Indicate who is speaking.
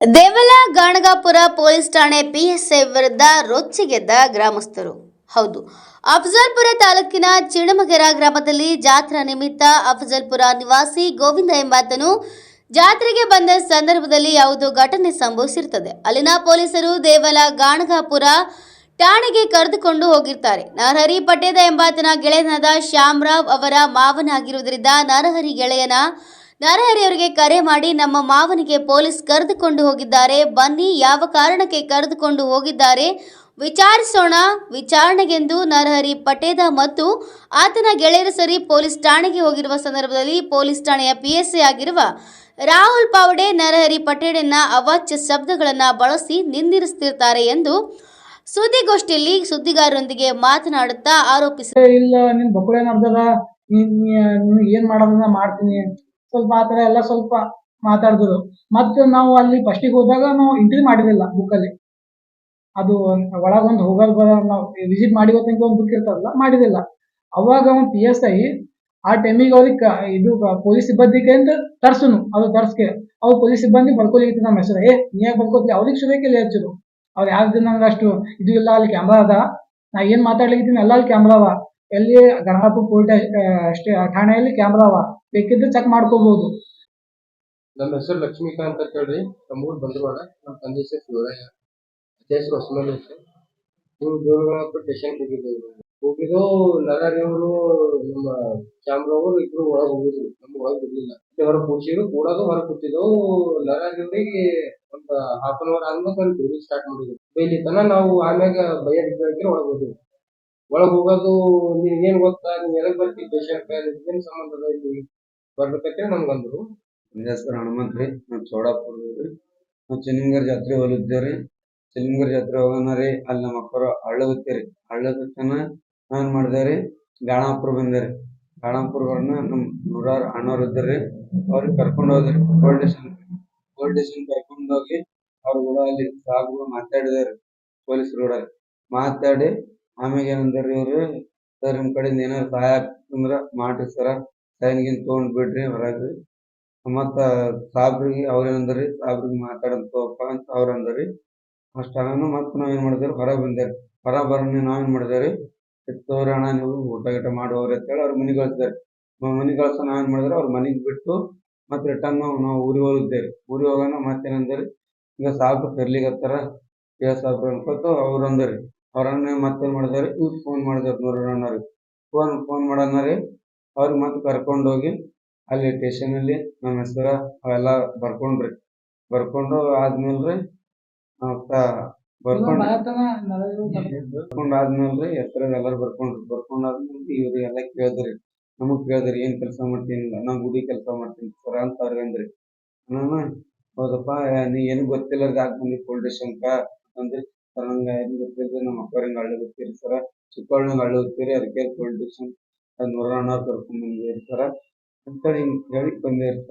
Speaker 1: Devala Ganagapur police ಠಾಣೆ PSI ವಿರುದ್ಧ ರೊಚ್ಚಿಗೆದ್ದ ಗ್ರಾಮಸ್ಥರು. ಹೌದು, ಅಫಜಲ್ಪುರ ತಾಲೂಕಿನ ಚಿಣಮಗೆರ ಗ್ರಾಮದಲ್ಲಿ ಜಾತ್ರಾ ನಿಮಿತ್ತ ಅಫಜಲ್ಪುರ ನಿವಾಸಿ ಗೋವಿಂದ ಎಂಬಾತನು ಜಾತ್ರೆಗೆ ಬಂದ ಸಂದರ್ಭದಲ್ಲಿ ಯಾವುದೋ ಘಟನೆ ಸಂಭವಿಸಿರುತ್ತದೆ ಅಲ್ಲಿನ ಪೊಲೀಸರು ದೇವಲ ಗಾಣಗಾಪುರ ಠಾಣೆಗೆ ಕರೆದುಕೊಂಡು ಹೋಗಿರ್ತಾರೆ. ನರಹರಿ ಪಟೇದ ಎಂಬಾತನ ಗೆಳೆಯನಾದ ಶ್ಯಾಮರಾವ್ ಅವರ ಮಾವನಾಗಿರುವುದರಿಂದ ನರಹರಿ ಗೆಳೆಯನ ನರಹರಿ ಅವರಿಗೆ ಕರೆ ಮಾಡಿ ನಮ್ಮ ಮಾವನಿಗೆ ಪೊಲೀಸ್ ಕರೆದುಕೊಂಡು ಹೋಗಿದ್ದಾರೆ. ಬನ್ನಿ, ಯಾವ ಕಾರಣಕ್ಕೆ ಕರೆದುಕೊಂಡು ಹೋಗಿದ್ದಾರೆ ವಿಚಾರಿಸೋಣ. ವಿಚಾರಣೆಗೆಂದು ನರಹರಿ ಪಟೇದ ಮತ್ತು ಆತನ ಗೆಳೆಯರು ಸರಿ ಪೊಲೀಸ್ ಠಾಣೆಗೆ ಹೋಗಿರುವ ಸಂದರ್ಭದಲ್ಲಿ ಪೊಲೀಸ್ ಠಾಣೆಯ ಪಿಎಸ್ಐ ಆಗಿರುವ ರಾಹುಲ್ ಪಾವಡೆ ನರಹರಿ ಪಟೇಡನ್ನ ಅವಾಚ್ಯ ಶಬ್ದಗಳನ್ನು ಬಳಸಿ ನಿಂದಿರಿಸುತ್ತಿರುತ್ತಾರೆ ಎಂದು ಸುದ್ದಿಗೋಷ್ಠಿಯಲ್ಲಿ ಸುದ್ದಿಗಾರರೊಂದಿಗೆ ಮಾತನಾಡುತ್ತಾ ಆರೋಪಿಸಿದರು
Speaker 2: ಇಲ್ಲ ಏನ್ ಮಾಡೋದನ್ನ ಮಾಡ್ತೀನಿ ಸ್ವಲ್ಪ ಆ ಥರ ಎಲ್ಲ ಸ್ವಲ್ಪ ಮಾತಾಡಿದ್ರು ಮತ್ತೆ ನಾವು ಅಲ್ಲಿ ಫಸ್ಟಿಗೆ ಹೋದಾಗ ನಾವು ಎಂಟ್ರಿ ಮಾಡಿರಲಿಲ್ಲ ಬುಕ್ಕಲ್ಲಿ ಅದು ಒಳಗೊಂದು ಹೋಗಲ್ ಬರೋ ನಾವು ವಿಸಿಟ್ ಮಾಡಿ ತನಕ ಒಂದು ಬುಕ್ ಇರ್ತದಲ್ಲ ಮಾಡಿರಲಿಲ್ಲ. ಅವಾಗ ಅವನು ಪಿ ಎಸ್ ಐ ಆ ಟೈಮಿಗೆ ಅವ್ರಿಗೆ ಇದು ಪೊಲೀಸ್ ಸಿಬ್ಬಂದಿಗೆ ಅಂತ ತರ್ಸುನು, ಅದು ತರ್ಸ್ಕೆ. ಅವ್ರು ಪೊಲೀಸ್ ಸಿಬ್ಬಂದಿ ಬರ್ಕೊಲಿಕ್ಕೆ ನಮ್ಮ ಹೆಸರು. ಏ, ನೀ ಯಾಕೆ ಬರ್ಕೋತಿ ಅವ್ರಿಗೆ ಇಲ್ಲಿ ಹಚ್ಚರು. ಅವ್ರು ಯಾವ್ದು ನಂಗೆ ಅಷ್ಟು ಇದು ಇಲ್ಲ, ಅಲ್ಲಿ ಕ್ಯಾಮ್ರಾ ಅದ. ನಾ ಏನು ಮಾತಾಡ್ಲಿಕ್ಕಿದ್ದೀನಿ ಎಲ್ಲ ಅಲ್ಲಿ ಕ್ಯಾಮ್ರಾ ಅವ. ಎಲ್ಲಿ ಗಣಪತಿ ಪೊಲೀಸ್ ಅಷ್ಟೇ ಠಾಣೆಯಲ್ಲಿ ಕ್ಯಾಮ್ರಾ ಅವ. ಬೇಕಿದ್ರೆ ಚೆಕ್ ಮಾಡ್ಕೋಬಹುದು
Speaker 3: ನಮ್ಮ ಹೆಸರು ಲಕ್ಷ್ಮೀಕಾಂತ್ ಅಂತ ಹೇಳಿ ನಮ್ಮ ಊರು ಬಂದವಾಡ ನಮ್ಮ ತಂದೆ ಹೆಸರು ಶಿವರಾಯ. ಅಜ್ಜ ಹೆಸರು ಹೊಸಮನಿ ಹೆಸರು ಇವರು ಸ್ಟೇಷನ್ ಹೋಗಿದ್ದೇವೆ. ಹೋಗಿದ್ದು ನರಾರಿಯವರು ನಮ್ಮ ಚಾಮರವರು ಇಬ್ರು ಒಳಗೆ ಹೋಗಿದ್ರು. ನಮ್ಗೆ ಒಳಗೆ ಬಿಡ್ಲಿಲ್ಲ. ಹೊರಗೆ ಕೂರ್ಸಿದ್ರು ಕೂಡೋದು ಹೊರಗೆ ಕೂತಿದ್ದೆವು. ನರಹರಿಯವರಿಗೆ ಒಂದು ಹಾಫ್ ಅನ್ ಅವರ್ ಆದ್ಮೇಲೆ ಬಿಡ್ಲಿಕ್ಕೆ ಸ್ಟಾರ್ಟ್ ಮಾಡಿದ್ರು. ಬೈಲಿ ತನ ನಾವು ಆಮ್ಯಾಗ ಬಿಟ್ಟು ಒಳಗೆ ಹೋದ್ವಿ. ಒಳಗೆ ಹೋಗೋದು ನಿನ್ಗೇನ್ ಗೊತ್ತಾ? ನೀನ್ ಎಲ್ಲ ಬರ್ತಿ? ಪೇಷಂಟ್ ಏನ್ ಸಂಬಂಧ ಅದ ಇಲ್ಲಿ? ಬರ್ಬೇಕಂತೇಳಿ ಅಂದ್ರು
Speaker 4: ಹೆಸರು ಹನುಮಂತ್ ರೀ ನಾವ್ ಚೌಡಾಪುರ ನಾವು ಚೆನ್ನಿಂಗರ್ ಜಾತ್ರೆ ಹೋಲಿದ್ದೇವ್ರಿ ಚೆನ್ನಿಂಗರ್ ಜಾತ್ರೆ ಹೋಗೋಣ ರೀ. ಅಲ್ಲಿ ನಮ್ಮ ಅಕ್ಕರು ರೀ. ಹಳ್ಳದ ಏನ್ ಮಾಡಿದೆ ರೀ? ಗಾಣಾಪುರ ಬಂದೇವ್ರಿ ಗಾಣಾಪುರ ನಮ್ ನಮ್ಮ ನೂರಾರು ಅಣ್ಣವ್ರು ರೀ. ಅವ್ರಿಗೆ ಕರ್ಕೊಂಡು ಹೋದ್ರಿ ಪೋಲ್ ಸ್ಟೇಷನ್ ಪೋಲ್ ಸ್ಟೇಷನ್ ಕರ್ಕೊಂಡು ಹೋಗಿ ಅವ್ರ ಕೂಡ ಅಲ್ಲಿ ಸಾಹೇಬ್ರು ಮಾತಾಡಿದಾರೆ ಪೊಲೀಸರು ಕೂಡ ಮಾತಾಡಿ ಆಮ್ಯಾಗ ಏನಂದ್ರಿ ಇವ್ರು ಸರ್, ನಿಮ್ ಕಡೆಯಿಂದ ಏನಾರ ಸಹಾಯ ಅಂದ್ರ ಮಾಡ್ರಿ ಸರ. ಸೈನ್ ಗಿನ್ ತಗೊಂಡ್ ಬಿಡ್ರಿ ಹೊರಗ್ರಿ ಮತ್ತ ಸಾಬ್ರಿಗೆ ಅವ್ರ ಏನಂದ್ರಿ, ಸಾಬ್ರಿಗೆ ಮಾತಾಡಂತಪ್ಪ ಅಂತ ಅವ್ರ ಅಂದ್ರಿ. ಅಷ್ಟಾಗನು ಮತ್ತ ನಾವ್ ಏನ್ ಮಾಡಿದೇವ್ರಿ, ಹೊರಗ್ ಬಂದೇವ್ರಿ. ಹೊರಗ್ ಬರೋಣ ನಾವ್ ಏನ್ ಮಾಡಿದೇವ್ರಿ ತೋರಿ ಅಣ್ಣ, ನೀವು ಊಟ ಗೀಟ ಮಾಡುವವ್ರಿ ಅಂತೇಳಿ ಅವ್ರ ಮನಿಗ್ ಕಳ್ಸಿದೇವ್ರಿ. ಮನಿಗ್ ಕಳ್ಸ ನಾವ್ ಏನ್ ಮಾಡಿದೇವ್ರಿ, ಅವ್ರ ಮನಿಗ್ ಬಿಟ್ಟು ಮತ್ತೆ ರಿಟರ್ನ್ ನಾವು ನಾವು ಊರಿಗೆ ಹೋಗಿದ್ದೇವ್ರಿ. ಊರಿಗೆ ಹೋಗೋಣ ಮತ್ತೇನಂದ್ರಿ ಈಗ ಸಾಬ್ರು ಕರ್ಲಿಕತ್ತಾರ ಏ ಸಾಬ್ರು ಅನ್ಕೋತ ಅವ್ರ ಅಂದ್ರಿ. ಅವ್ರ ಮತ್ತೆ ಮತ್ತೇನ್ ಇವ್ರು ಫೋನ್ ಮಾಡಿದಾರೆ ನೋಡ್ರಿ ಅಣ್ಣವ್ರಿಗೆ ಫೋನ್ ಫೋನ್ ಮಾಡೋಣ ರೀ ಅವ್ರಿಗೆ ಮತ್ತೆ ಕರ್ಕೊಂಡು ಹೋಗಿ ಅಲ್ಲಿ ಸ್ಟೇಷನ್ ಅಲ್ಲಿ ನಮ್ಮ ಹೆಸರ ಅವೆಲ್ಲ ಬರ್ಕೊಂಡ್ರಿ. ಬರ್ಕೊಂಡು ಆದ್ಮೇಲ್ರಿ ಮತ್ತ ಬರ್ಕೊಂಡ್ ಬರ್ಕೊಂಡ್ ಎಲ್ಲರೂ ಬರ್ಕೊಂಡ್ರಿ. ಬರ್ಕೊಂಡ್ ಆದ್ಮೇಲೆ ಇವ್ರು ಎಲ್ಲ ಕೇಳಿದ್ರಿ. ನಮಗ್ ಕೇಳಿದ್ರಿ, ಏನ್ ಕೆಲಸ ಮಾಡ್ತೀನಿ? ನಾ ಗುಡಿ ಕೆಲಸ ಮಾಡ್ತೀನಿ ಸರ ಅಂತ ಅವ್ರಿಗೆ ಅಂದ್ರಿ ಹೌದಪ್ಪ ನೀ ಏನು ಗೊತ್ತಿಲ್ಲ ಆಗ್ಬಂದಿ ಬಂದಿ ಪೊಲೀಸ್ ಸ್ಟೇಷನ್ಕ ಅಂದ್ರಿ. ನಂಗೆ ಏನು ಗೊತ್ತಿಲ್ಲ ನಮ್ಮ ಹಿಂಗ ಹಳ್ಳಿ ಗೊತ್ತೀರಿ ಸರ. ಚಿಕ್ಕವಳಂಗೆ ಹಳ್ಳಿ ಅದಕ್ಕೆ ಪೊಲಿಟಿಷನ್ ನೂರ ಅಣ್ಣ ಕರ್ಕೊಂಡ್ ಬಂದಿರಿ ಸರ. ಅಂತೇಳಿ ಹೇಳಿ ಬಂದಿರಿ